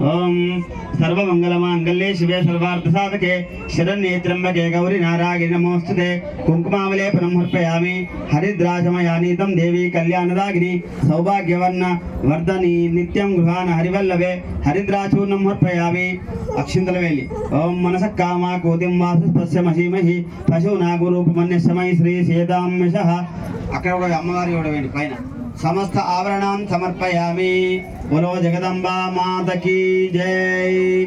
ఓం సర్వమంగళమాంగళ్యే శివే సర్వార్థ సాధకే శరణ్యే త్రంబకే గౌరి నారాగి నమోస్తుతే. కుంకుమావలే పునఃర్పయామి హరిద్రాశమయానీతం దేవి కళ్యాణదాగిని. సౌభాగ్యవర్ణ వర్ధని నిత్యం గృహాన హరివల్లవే హరిద్రాచూర్ణం హర్పయామి అక్షింతలవేలి. ఓం మనస కామా కోతిం వాసస్పశ్యమహీమహి పశువునా గురూపమన్యశమై శ్రీ సీతాంశ. అక్కడ కూడా అమ్మవారి కూడా వేయండి పైన. సమస్త ఆవరణం సమర్పయామి. బలో జగదంబా మాతకి జై.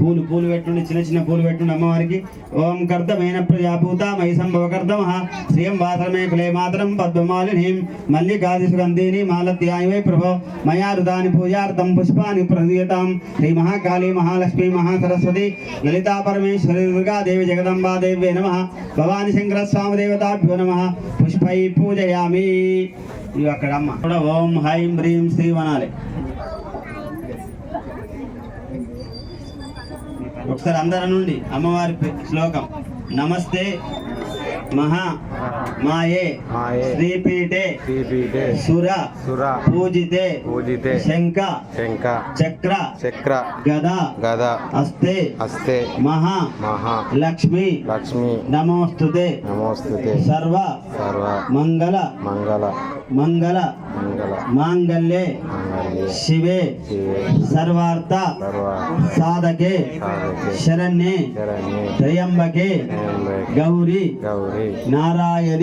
పూలు పూలు పెట్టుండి చిన్న చిన్న పూలు పెట్టుండి అమ్మవారికి. ఓం కర్తమైన ప్రజాభూత మై సంభవ కర్దమ. శ్రీయం వాసరమే కులే మాతరం పద్మమాలినీం. మల్లికాది సుగంధిని మాలత్యాయ ప్రభో. మయా రుదాని పూజార్థం పుష్పాన్ని ప్రదీయతాం. శ్రీ మహాకాళీ మహాలక్ష్మి మహాసరస్వతి. లలితా పరమేశ్వరి దుర్గా దేవి జగదంబా దేవ్యే నమ. భవాని శంకర స్వామి దేవతాభ్యో నమ. పుష్పై పూజయామి. ఇవి అక్కడ అమ్మ కూడా ఓం హైం హ్రీం శ్రీ వనాలి. ఒకసారి అందరి నుండి అమ్మవారి శ్లోకం. నమస్తే. మహా మాయే శ్రీపీఠే శ్రీపీఠే సుర సుర పూజితే పూజితే శంఖ శంఖ చక్ర చక్ర గద గద అస్తే హస్తే మహా మహా లక్ష్మి లక్ష్మి నమోస్తుతే నమోస్తుతే సర్వ సర్వ మంగళ మంగళ మంగళ మాంగళ్యే. మంగళే. శివే. సర్వార్థ. సర్వ సాధకే. శరణ్యే. త్రయంబకే. గౌరీ. నారాయణ.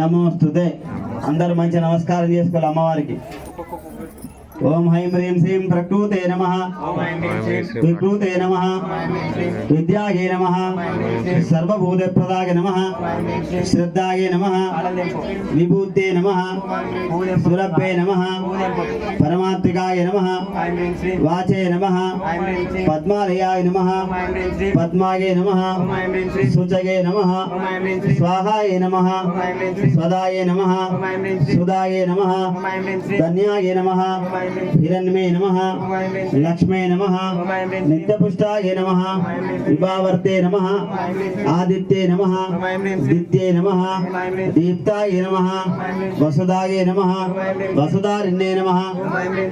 నమోస్తుతే. అందరూ మంచి నమస్కారం చేసుకోవాలి అమ్మవారికి. ఓం హైం హ్రీం శ్రీం ప్రకృతే నమ. వికృతే నమ విద్యాగే నమ సర్వభూతప్రదాగే నమ శ్రద్ధాగే నమ. విభూతే నమ. సురభ్యే నమ. పరమాత్మికాయ నమ. వాచే నమ. పద్మాలయాయ నమ. పద్మాగే నమ. సుచగే నమ. స్వాహాయ నమ. స్వదాయ నమ. సుదాయ నమ. ధన్యాయ నమ. హిరణ్మే నమ. లక్ష్మే నమ. నిత్యపుష్టాయ నమ. విభావర్తే నమ. ఆదిత్యే నమ. దిత్యే నమ. దీప్తాయ నమ. వసుదాయ నమ. వసుదారిణ్యే నమ.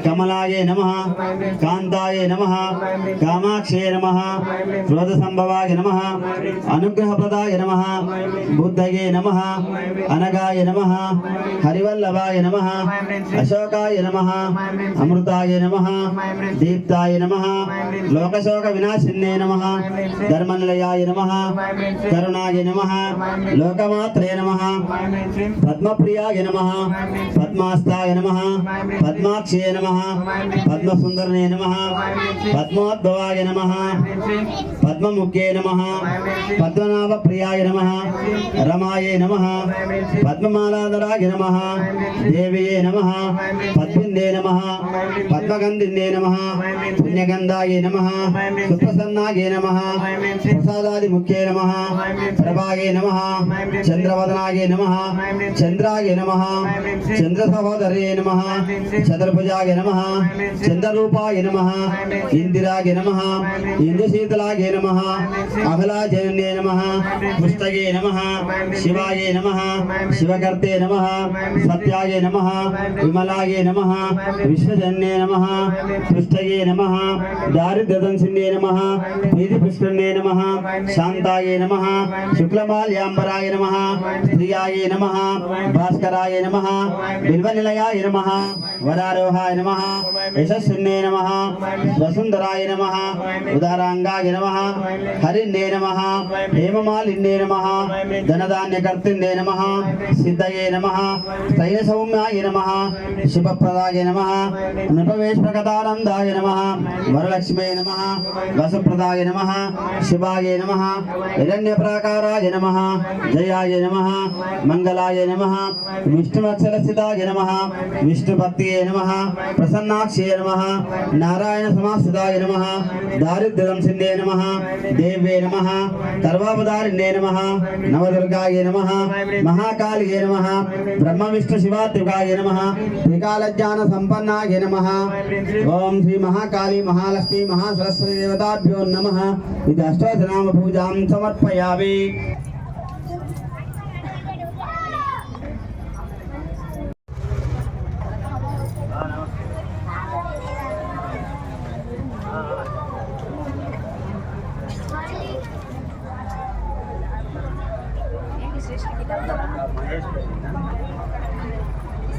కమలాయ నమ. కాంతాయ నమ. కామాక్షే నమ. క్రోధ సంభవాయ నమ. అనుగ్రహప్రదాయ నమ. బుద్ధగే నమ. అనగాయ నమ. హరివల్లభాయ నమ. అశోకాయ నమ. అమృతాయ నమ దీప్తాయ నమ లోకశోక వినాశిన్నే నమ ధర్మనిలయాయ నమ కరుణాయ నమ లోకమాత్రే నమ పద్మప్రియాయ నమ పద్మాస్తాయ నమ పద్మాక్షే నమ పద్మసుందరనే నమ పద్మోద్భవాయ నమ పద్మముఖ్యే నమ పద్మనాభ ప్రియాయ నమ రమాయే నమ పద్మమాలాధరాయ నమ దేవ్యే నమ పద్మిందే నమ పద్మగంధిందే నమ పుణ్యగంధాయ నమ సుప్రసన్నాగే నమ ప్రసాదాది ముఖ్యే నమ ప్రభాగే నమ చంద్రవదనాగే నమ చంద్రాయ నమ చంద్ర సహోదరే నమ చతుర్భుజాయ నమ చంద్రరూపాయ నమ ఇందిరాగే నమ ఇంద్రశీతలాగే నమ అహలాజన్యే నమ పుస్తకే నమ శివాయ నమ శివకర్తే నమ సత్యాయ నమ విమలాయ నమ విశ్వ విశ్వజన్యే నమ పృష్టగే నమ దారిద్ర్యదంసిన్యే నమ వీధి పుష్కరణే నమ శాంతాయ నమ శుక్లమాల్యాంబరాయ నమ స్త్రియాయ నమ భాస్కరాయ నమ బిల్వనిలయాయ నమ వరారోహాయ నమ యశస్విన్యే నమ వసుంధరాయ నమ ఉదారాంగాయ నమ హరిన్నే నమ హేమమాలిన్నే నమ ధనధాన్యకర్తిన్నే నమ సిద్ధయే నమ తైల సౌమ్యాయ నమ శుభప్రదాయ నమ నృపవేష్పకతానందాయ నమ. వరలక్ష్మే నమ. వసప్రదాయ నమ. శివాయ నమ. హిరణ్యప్రాకారాయ నమ. జయాయ నమ. మంగళాయ నమ. విష్ణువత్సలస్థితాయ నమ. విష్ణుభక్తియే నమ. ప్రసన్నాక్షే నమ. నారాయణ సమాస్థితాయ నమ. దారిద్ర్యంసిందే నమ. దేవ్యే నమ. సర్వాపదారిణ్యే నమ. నవదుర్గాయ నమ. మహాకాళియే నమ. బ్రహ్మ విష్ణు శివాత్రికాయ నమ. త్రికాలజ్ఞాన సంపన్నాయ महाकालाय नमः। ओम श्री महाकाली महालक्ष्मी महासरस्वती देवताभ्यो नमः। इति अष्टनाम पूजां समर्पयामि।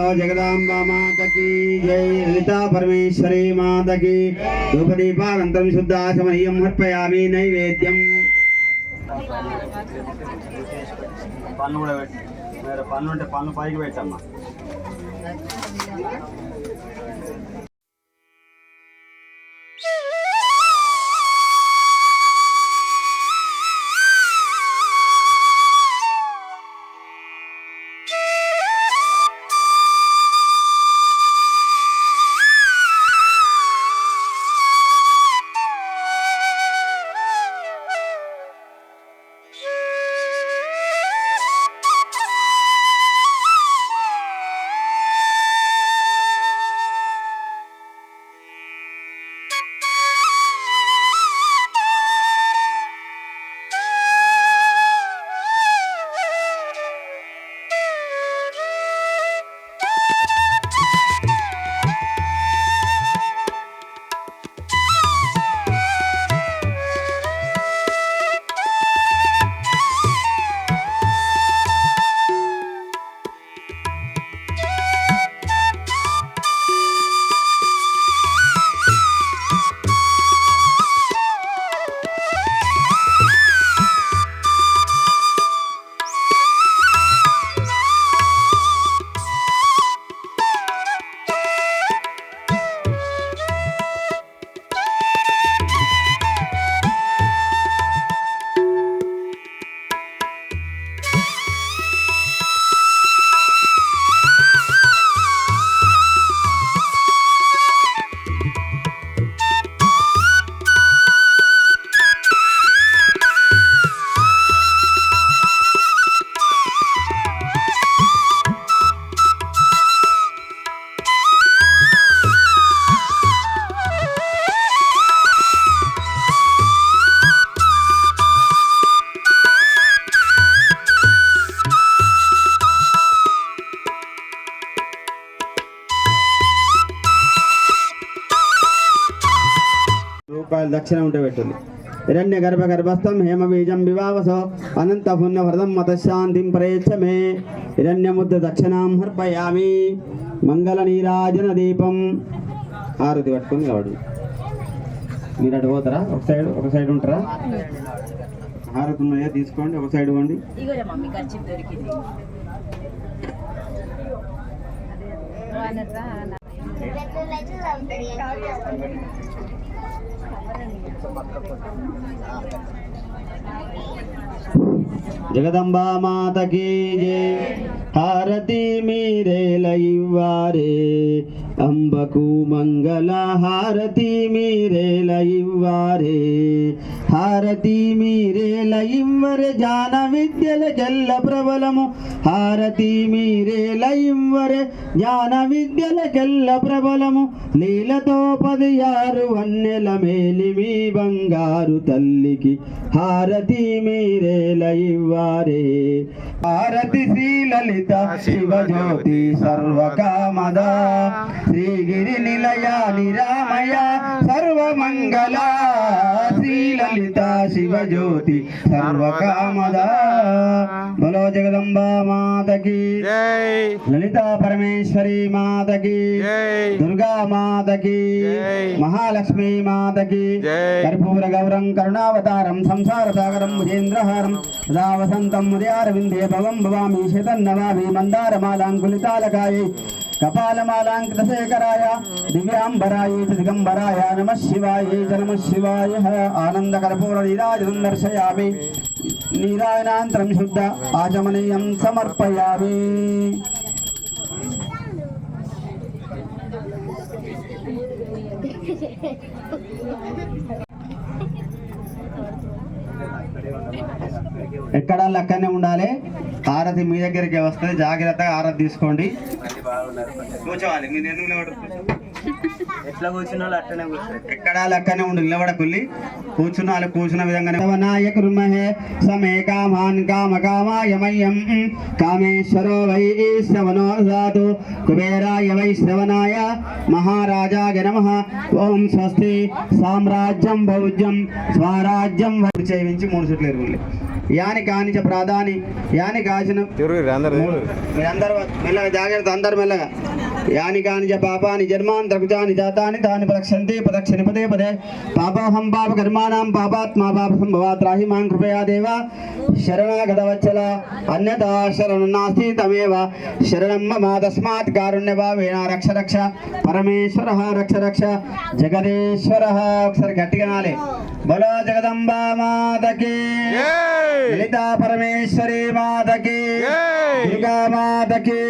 బోలో జగదాంబా మాతకి. జై లలితా పరమేశ్వరి మాతకి. ధూపదీపానంతరం శుద్ధాశమనీయం హర్పయామి నైవేద్యం. పన్ను కూడా పెట్టి. పన్ను ఉంటే పన్ను పైకి పెట్టమ్మా. దక్షిణ ఉంటే పెట్టండి హిరణ్య గర్భ గర్భస్థం హేమ బీజం వివావసో. అనంత పుణ్య వ్రతం మతశాంతిం ప్రయచ్చ మే హిరణ్యముద్ద దక్షిణాం హర్పయామి. మంగళ నీరాజన దీపం. ఆరతి పట్టుకొని కావడు మీరు అటు పోతారా? ఒక సైడ్ ఒక సైడ్ ఉంటారా? హారతి ఉన్నాయా తీసుకోండి ఒక సైడ్ ఖర్చు దొరికింది. జగదంబా మాతకి జై. హారతి మీరేలయ్యారే అంబకు మంగళ హారతి మీరేలయ్యారే హారతి మీరే ఇవ్వరే జాన విద్యల కెల్ల ప్రబలము. హారతి మీరేల ఇవ్వరే జ్ఞాన విద్యల కెల్ల ప్రబలము. లీలతో పదియారు వన్నెల మేలిమి బంగారు తల్లికి. హారతి మీరేల ఇవ్వారే హారతి శ్రీ లలిత శివజ్యోతి సర్వకామద. శ్రీగిరి నిలయ నిరామయ సర్వమంగళ. లలిత లలిత శివ జ్యోతి సర్వకామదా బలో జగదంబా మాతకి లలిత పరమేశ్వరి మాతకి దుర్గా మాతకి. మహాలక్ష్మీ మాతకి. కర్పూర గౌరం కరుణావతారం సంసార సాగరం భుజేంద్రహారం సదా వసంతం ఉదయారవిందే భవం భవామి శతన్నమామి మందారమాలాంకులితాలకాయ కపాలమాలాంకృతశేఖరాయ దివ్యాంబరాయ దిగంబరాయ నమ శివాయ నమ శివాయ ఆనంద కర్పూర నీరాజనం దర్శయామి నీరాయనాంతరం శుద్ధ ఆచమనీయం సమర్పయామి Thank you. ఎక్కడ లెక్కనే ఉండాలి. ఆరతి మీ దగ్గరికి వస్తుంది. జాగ్రత్తగా ఆరతి తీసుకోండి. కూర్చోవాలి. మీరు ఎందుకు ఎట్లా అట్టనే ఎక్కడ ఉండి నిలబడకుల్లి. కూర్చున్నాలి కూర్చున్న విధంగానే. నాయక రుమహే సమే కామాన్ కామ కామేశ్వరో వై శ్రవణో దాతు కుబేరాయ వై శ్రవణాయ మహారాజాయ నమ. ఓం స్వస్తి సామ్రాజ్యం భౌజ్యం స్వరాజ్యం చేయించి మూడు చుట్లు ఎరుగుండి యాని కానిచ ప్రాధాని యాని కాచిన మీరందరూ మెల్లగా జాగ్రత్త అందరు మెల్లగా. యాని కాని చ పాపాని జన్మాంతర్కుజాని జాతాని తాని ప్రదక్షంతి ప్రదక్షిణి పదే పదే పాపాహం పాప కర్మాణం పాపాత్మా పాప సంభవాత్ రాహి మాం కృపయా దేవ శరణాగతవచ్చల అన్యతా శరణం నాస్తి తమేవ శరణం మమ తస్మాత్ కారుణ్య భావేన రక్ష రక్ష పరమేశ్వర రక్ష రక్ష జగదీశ్వర ఒకసారి గట్టిగా నాలే। బలో జగదంబా మాతకి। లలితా పరమేశ్వరి మాతకి. దుర్గా మాతకి।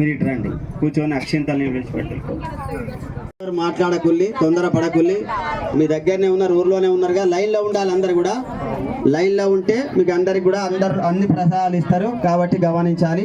మీరు ఇటు రండి. కూర్చొని అక్షింతల్ని విడిచిపెట్టారు మాట్లాడకుల్లి తొందర పడకుల్లి మీ దగ్గరనే ఉన్నారు ఊర్లోనే ఉన్నారుగా లైన్లో ఉండాలి అందరు కూడా. లైన్లో ఉంటే మీకు అందరికి కూడా అందరు అన్ని ప్రసాదాలు ఇస్తారు. కాబట్టి గమనించాలి.